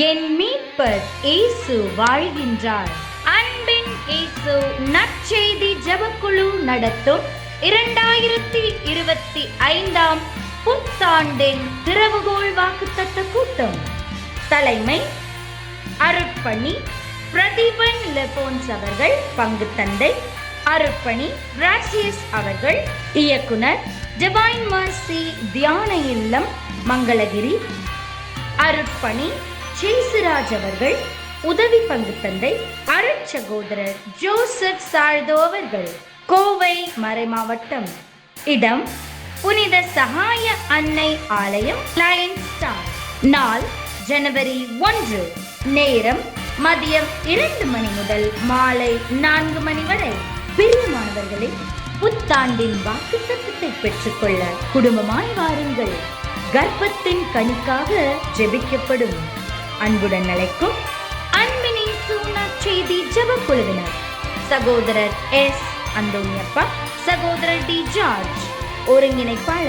என் மீட்பர் இயேசு வாழ்கின்றார். அன்பின் இயேசு நற்செய்தி ஜெபக்குழு நடத்தும் இரண்டாயிரத்தி இருபத்தி ஐந்தாம் புத்தாண்டின் திறவுகோள் வாக்குத்தத்த கூட்டம். தலைமை அருட்பணி பிரதீபன் லெபோன்ஸ் அவர்கள் பங்கு தந்தை அருட்பணி கிராசியஸ் அவர்கள் இயக்குனர் டிவைன் மர்சி தியான இல்லம் மங்களகிரி அருட்பணி சேசுராஜ் அவர்கள் உதவி பங்கு தந்தை அருட்சகோதரர் ஜோசப் சாழ்தோ அவர்கள் கோவை மறைமாவட்டம் இடம் புனித சகாய அன்னை ஆலயம் லயன் ஸ்டார் நாள் ஜனவரி ஒன்று. நேரம் மதியம் இரண்டு மணி முதல் மாலை நான்கு மணி வரை. பிரியமானவர்களே புத்தாண்டின் வாக்கு தத்துவத்தை பெற்றுக்கொள்ள குடும்பமாய் வாருங்கள். கர்ப்பத்தின் கணிக்காக ஜெபிக்கப்படும். அன்புடன் அழைக்கும் அன்பினை சூனா செய்தி ஜெப குழுவினர். சகோதரர் எஸ். அந்தோனியப்பா சகோதரர் டி. ஜார்ஜ் ஒருங்கிணைப்பாளர்